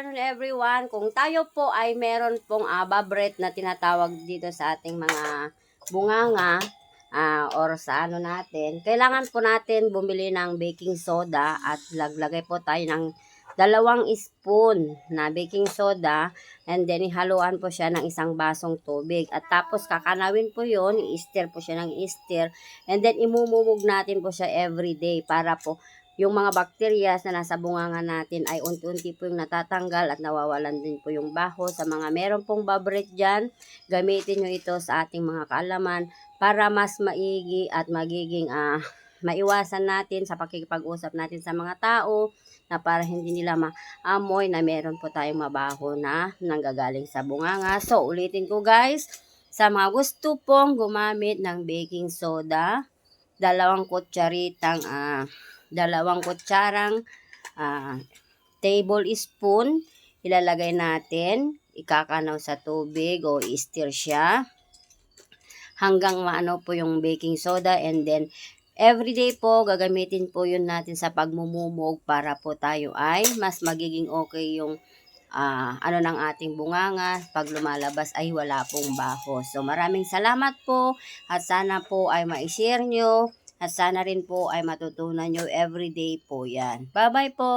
afternoon everyone. Kung tayo po ay meron pong uh, babret na tinatawag dito sa ating mga bunganga ah, or sa ano natin, kailangan po natin bumili ng baking soda at laglagay po tayo ng dalawang spoon na baking soda and then ihaluan po siya ng isang basong tubig. At tapos kakanawin po yon i-stir po siya ng i-stir and then imumumog natin po siya every day para po yung mga bacteria na nasa bunganga natin ay unti-unti po yung natatanggal at nawawalan din po yung baho. Sa mga meron pong babret dyan, gamitin nyo ito sa ating mga kaalaman para mas maigi at magiging ah, maiwasan natin sa pakikipag-usap natin sa mga tao na para hindi nila maamoy na meron po tayong mabaho na nanggagaling sa bunganga. So, ulitin ko guys, sa mga gusto pong gumamit ng baking soda, dalawang kutsaritang ah, dalawang kutsarang ah, table spoon ilalagay natin ikakanaw sa tubig o i-stir siya hanggang maano po yung baking soda and then everyday po gagamitin po yun natin sa pagmumumog para po tayo ay mas magiging okay yung ah, ano ng ating bunganga pag lumalabas ay wala pong baho. So maraming salamat po at sana po ay ma-share nyo at sana rin po ay matutunan nyo everyday po yan. Bye-bye po!